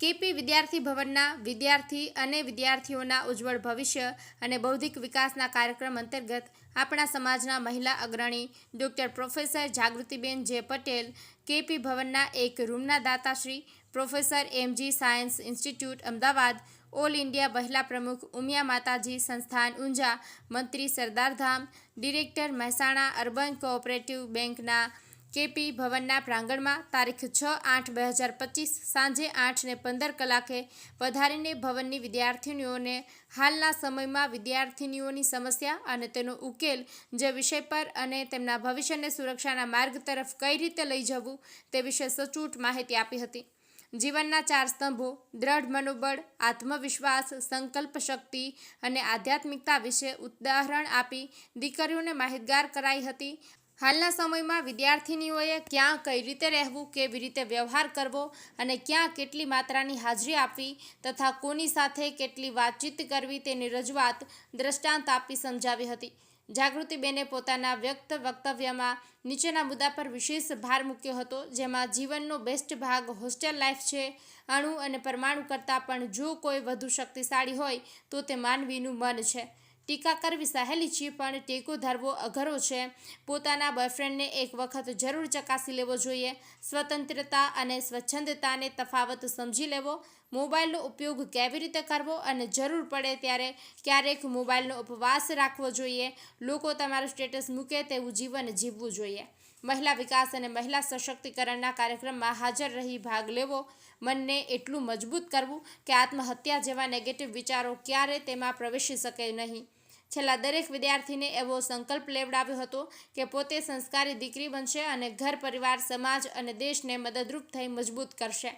KP વિદ્યાર્થી ભવનના વિદ્યાર્થી અને વિદ્યાર્થીઓના ઉજ્જવળ ભવિષ્ય અને બૌદ્ધિક વિકાસના કાર્યક્રમ અંતર્ગત આપણા સમાજના મહિલા અગ્રણી ડૉક્ટર પ્રોફેસર જાગૃતિબેન જે પટેલ, કેપી ભવનના એક રૂમના દાતાશ્રી professor MG science institute, Ahmedabad, all India મહિલા પ્રમુખ ઉમિયા માતાજી, સંસ્થાન ઊંઝા, મંત્રી Sardardham, director Mehsana urban cooperative બેંકના કેપી ભવનના પ્રાંગણમાં તારીખ છ આઠ બે હજાર પચીસ સાંજે આઠ ને પંદર કલાકે પધારીને ભવનની વિદ્યાર્થિનીઓને હાલના સમયમાં વિદ્યાર્થિનીઓની સમસ્યા અને તેનો ઉકેલ જે વિષય પર અને તેમના ભવિષ્યને સુરક્ષાના માર્ગ તરફ કઈ રીતે લઈ જવું તે વિશે સચોટ માહિતી આપી હતી. જીવનના ચાર સ્તંભો, દ્રઢ મનોબળ, આત્મવિશ્વાસ, સંકલ્પ શક્તિ અને આધ્યાત્મિકતા વિશે ઉદાહરણ આપી દીકરીઓને માહિતગાર કરાઈ હતી. હાલના સમયમાં વિદ્યાર્થિનીઓએ ક્યાં કઈ રીતે રહેવું, કેવી રીતે વ્યવહાર કરવો અને ક્યાં કેટલી માત્રાની હાજરી આપવી તથા કોની સાથે કેટલી વાતચીત કરવી તેની રજૂઆત દ્રષ્ટાંત આપી સમજાવી હતી. જાગૃતિબેને પોતાના વ્યક્ત વક્તવ્યમાં નીચેના મુદ્દા પર વિશેષ ભાર મૂક્યો હતો, જેમાં જીવનનો બેસ્ટ ભાગ હોસ્ટેલ લાઈફ છે, અણુ અને પરમાણુ કરતાં પણ જો કોઈ વધુ શક્તિશાળી હોય તો તે માનવીનું મન છે. ટીકા કરવી સહેલી છે પણ ટેકો ધરવો અઘરો છે. પોતાના બોયફ્રેન્ડને એક વખત જરૂર ચકાસી લેવો જોઈએ. સ્વતંત્રતા અને સ્વચ્છંદતાને તફાવત સમજી લેવો. મોબાઈલનો ઉપયોગ કેવી રીતે કરવો અને જરૂર પડે ત્યારે ક્યારેક મોબાઈલનો ઉપવાસ રાખવો જોઈએ. લોકો તમારું સ્ટેટસ મૂકે તેવું જીવન જીવવું જોઈએ. મહિલા વિકાસ અને મહિલા સશક્તિકરણના કાર્યક્રમમાં હાજર રહી ભાગ લેવો, મનને એટલું મજબૂત કરવું કે આત્મહત્યા જેવા નેગેટિવ વિચારો ક્યારે તેમાં પ્રવેશી શકે નહીં. છેલ્લા દરેક વિદ્યાર્થીને એવો સંકલ્પ લેવડાવ્યો હતો કે પોતે સંસ્કારી દીકરી બનશે અને ઘર, પરિવાર, સમાજ અને દેશને મદદરૂપ થઈ મજબૂત કરશે.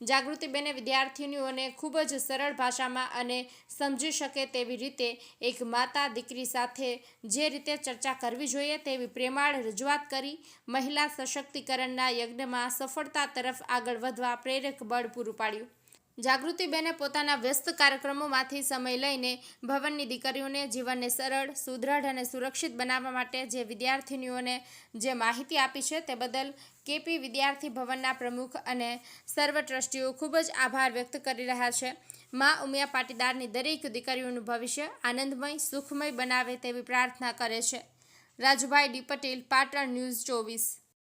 જાગૃતિબેને વિદ્યાર્થીનીઓને ખૂબ જ સરળ ભાષામાં અને સમજી શકે તેવી રીતે એક માતા દીકરી સાથે જે રીતે ચર્ચા કરવી જોઈએ તેવી પ્રેમાળ રજૂઆત કરી, મહિલા સશક્તિકરણના યજ્ઞમાં સફળતા તરફ આગળ વધવા પ્રેરક બળ પૂરું પાડ્યું. જાગૃતિબેને પોતાના વ્યસ્ત કાર્યક્રમોમાંથી સમય લઈને ભવનની દીકરીઓને જીવનને સરળ સુદૃઢ અને સુરક્ષિત બનાવવા માટે જે વિદ્યાર્થિનીઓને જે માહિતી આપી છે તે બદલ કેપી વિદ્યાર્થી ભવનના પ્રમુખ અને સર્વ ટ્રસ્ટીઓ ખૂબ જ આભાર વ્યક્ત કરી રહ્યા છે. મા ઉમિયા પાટીદારની દરેક દીકરીઓનું ભવિષ્ય આનંદમય, સુખમય બનાવે તેવી પ્રાર્થના કરે છે. રાજુભાઈ ડી પટેલ, પાટણ ન્યૂઝ ચોવીસ.